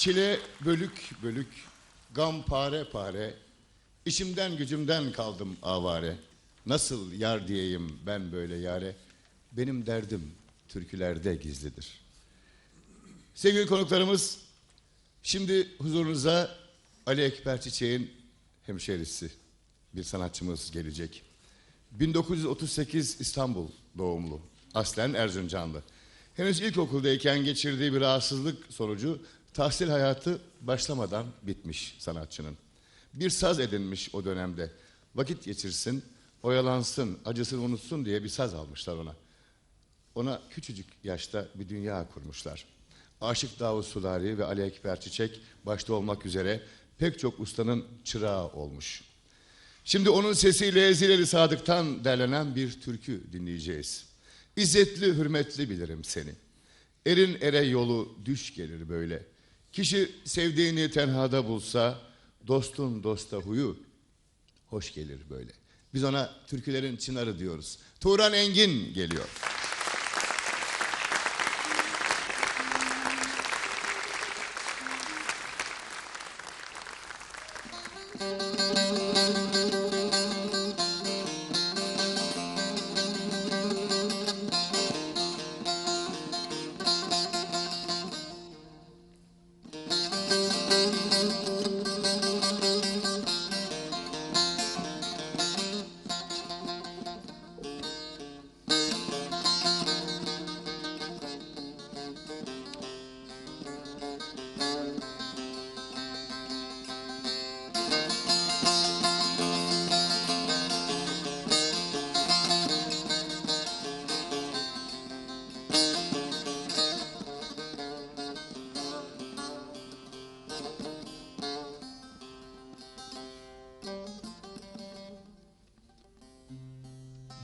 Çile bölük bölük, gam pare pare, içimden gücümden kaldım avare. Nasıl yar diyeyim ben böyle yare, benim derdim türkülerde gizlidir. Sevgili konuklarımız, şimdi huzurunuza Ali Ekber Çiçek'in hemşerisi bir sanatçımız gelecek. 1938 İstanbul doğumlu, aslen Erzincanlı. Henüz ilkokuldayken geçirdiği bir rahatsızlık sonucu tahsil hayatı başlamadan bitmiş sanatçının. Bir saz edinmiş o dönemde. Vakit geçirsin, oyalansın, acısını unutsun diye bir saz almışlar ona. Ona küçücük yaşta bir dünya kurmuşlar. Aşık Davut Sulari ve Ali Ekber Çiçek başta olmak üzere pek çok ustanın çırağı olmuş. Şimdi onun sesiyle Ezileri Sadık'tan derlenen bir türkü dinleyeceğiz. İzzetli hürmetli bilirim seni. Erin ere yolu düş gelir böyle. Kişi sevdiğini tenhada bulsa, dostun dosta huyu hoş gelir böyle. Biz ona türkülerin çınarı diyoruz. Turan Engin geliyor.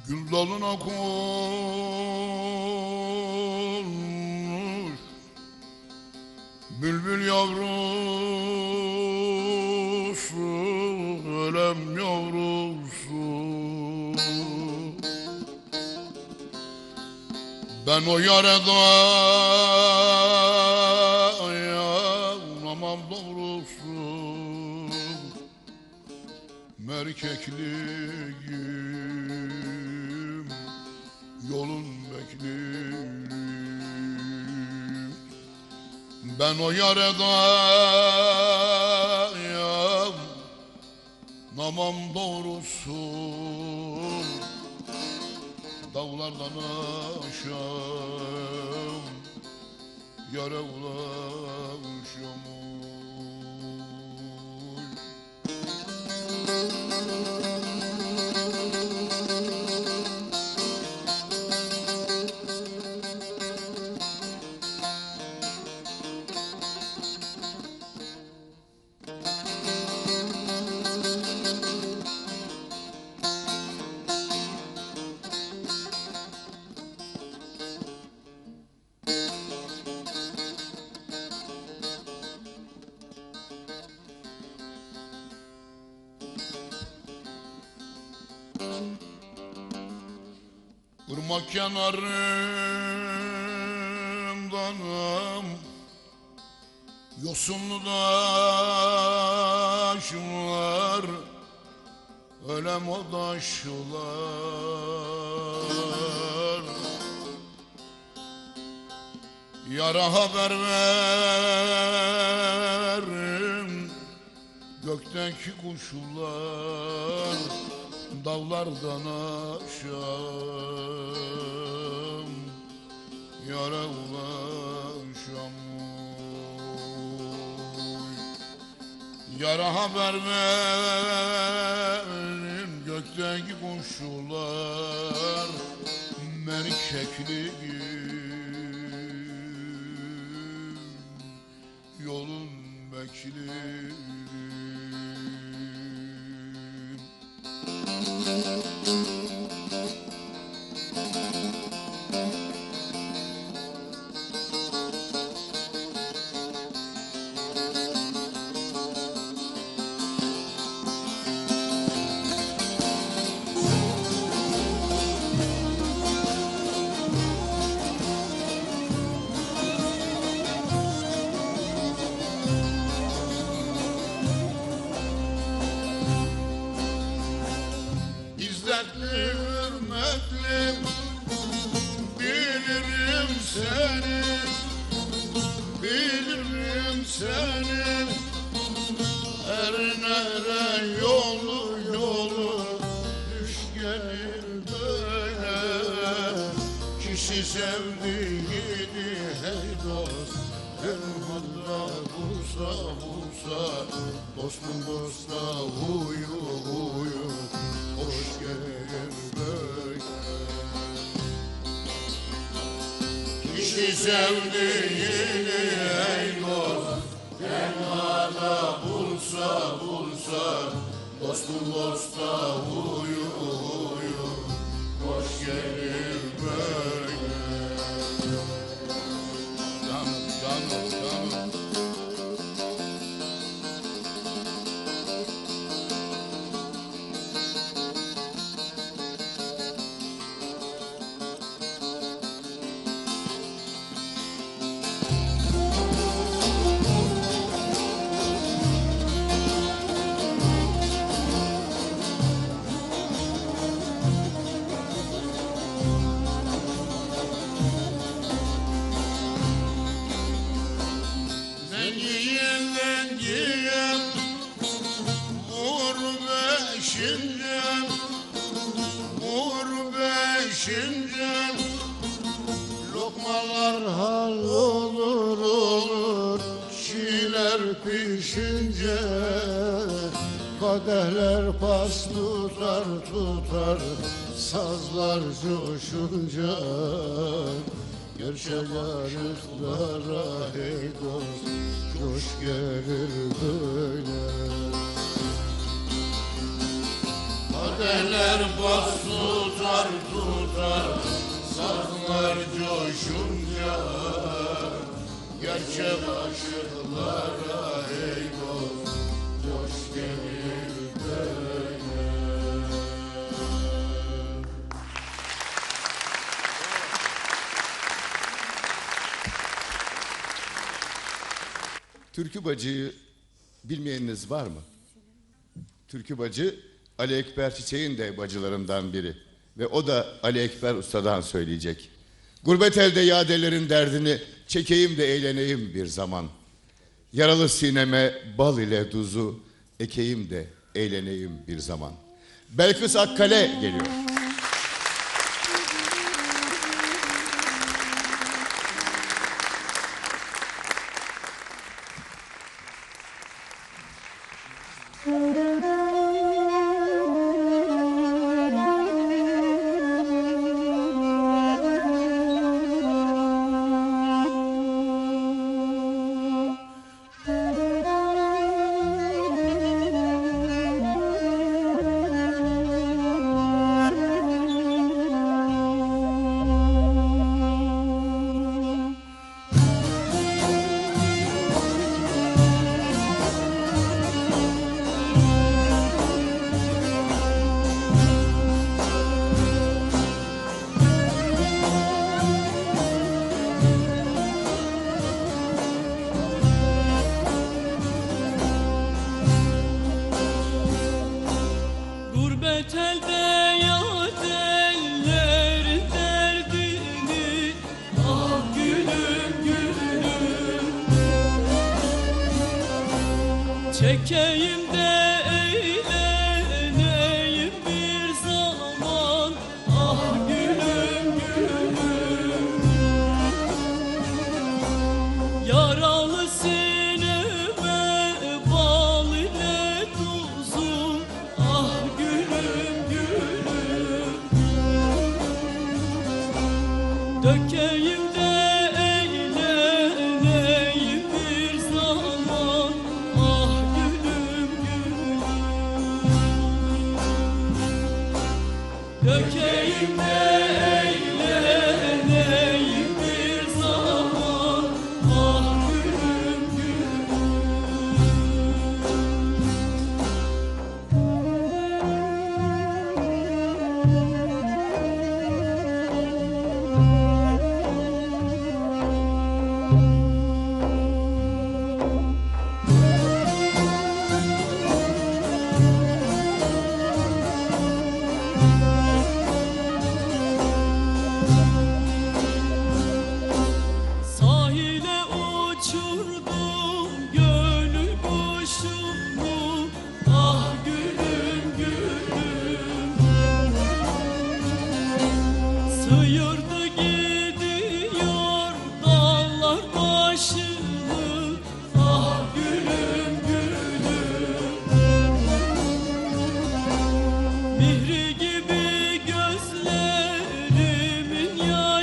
Gül dalına konmuş Bülbül yavrusu Ölem yavrusu. Ben o yare dayanamam doğrusu. Merkekliyim Beklerim Ben o yare dayanamam doğrusu. Dağlardan aşağım. Yare ulaşamam Irmak kenarındanım Yosunlu daşlar Ölem o Yara haber verin Gökteki kuşlar Dağlardan aşam Yara ulaşam Yara haber verin Gökteki kuşlar Merkekli Yolun beklerim sevdiğini hey dost Elhamda bulsa bulsa Dostum dosta huyu huyu Hoş gelir böyle. Kişi sevdiğini ey dost Tenhada bulsa bulsa Dostum dosta huyu tutar Sazlar coşunca Gerçek yarışlara hey dost Coş gelir böyle. Kadehler bas tutar tutar Sazlar coşunca Gerçek aşıklara hey dost Coş gelir Türkü Bacı'yı bilmeyeniniz var mı? Türkü Bacı Ali Ekber Çiçek'in de bacılarından biri. Ve o da Ali Ekber Usta'dan söyleyecek. Gurbet elde yadelerin derdini çekeyim de eğleneyim bir zaman. Yaralı sineme bal ile duzu ekeyim de eğleneyim bir zaman. Belkıs Akkale geliyor. Gurbet Dökeyim de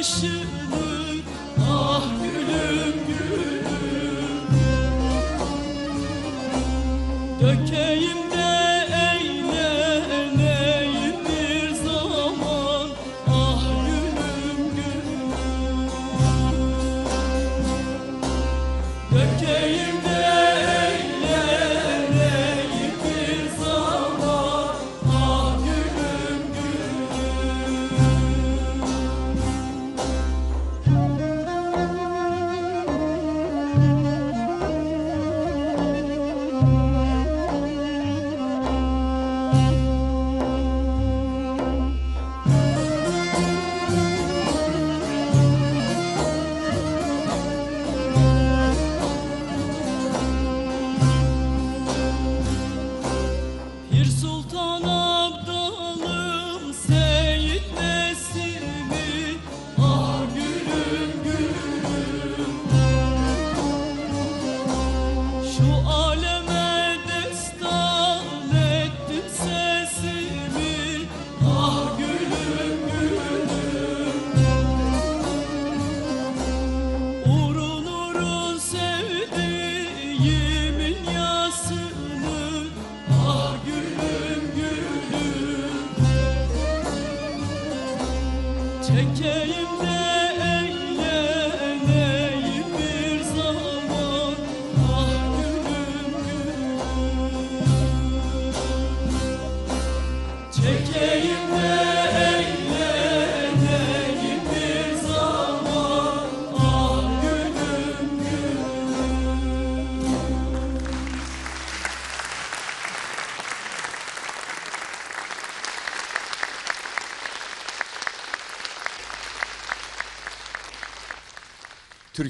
karşı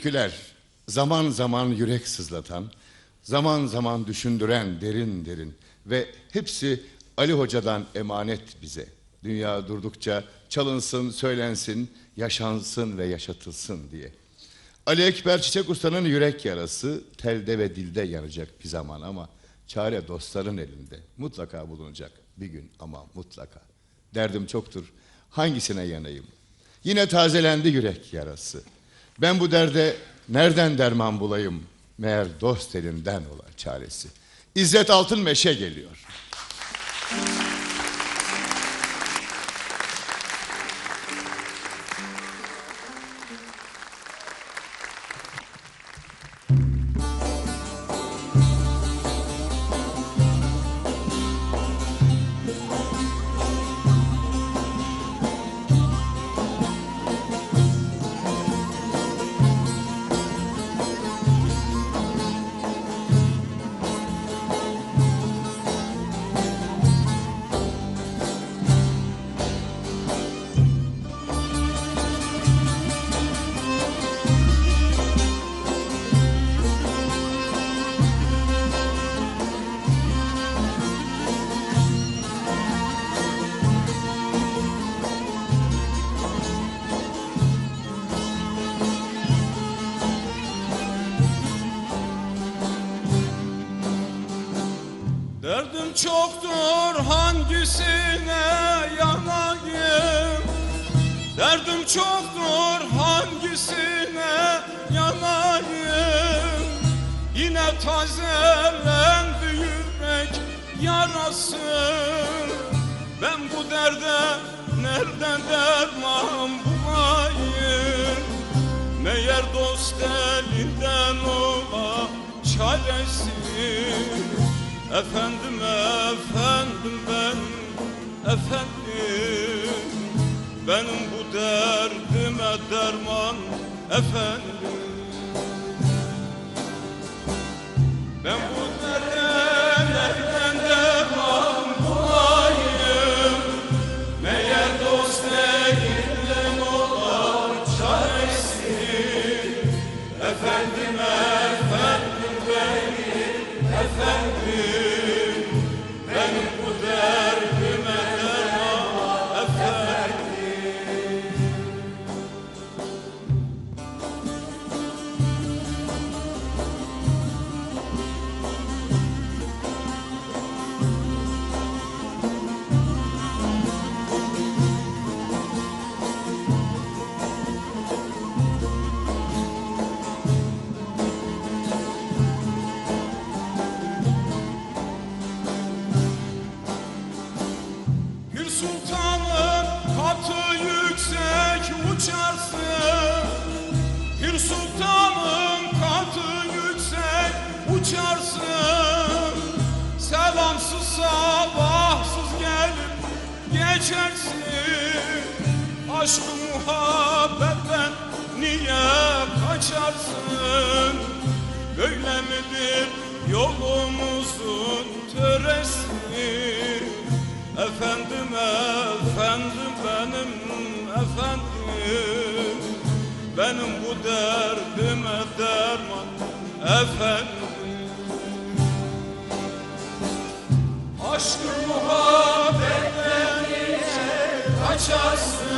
Türküler zaman zaman yürek sızlatan, zaman zaman düşündüren derin derin ve hepsi Ali Hoca'dan emanet bize. Dünya durdukça çalınsın, söylensin, yaşansın ve yaşatılsın diye. Ali Ekber Çiçek Usta'nın yürek yarası telde ve dilde yanacak bir zaman ama çare dostların elinde. Mutlaka bulunacak bir gün ama mutlaka. Derdim çoktur. Hangisine yanayım? Yine tazelendi yürek yarası. Ben bu derde nereden derman bulayım? Meğer dost elinden ola çaresi. İzzet Altın Meşe geliyor. Çoktur hangisine yanayım? Derdim çoktur hangisine yanayım? Yine tazelendi yürek yarası Ben bu derde nereden derman bulayım Meğer dost elinden ola çaresi Efendim efendim ben efendim. Benim bu derdime derman efendim kaçarsın Selamsız sabahsız gelip geçersin. Aşkı muhabbetten niye kaçarsın? Böyle midir yolumuzun töresi? Efendim efendim benim efendim. Benim bu derdime derman efendim kaçarsın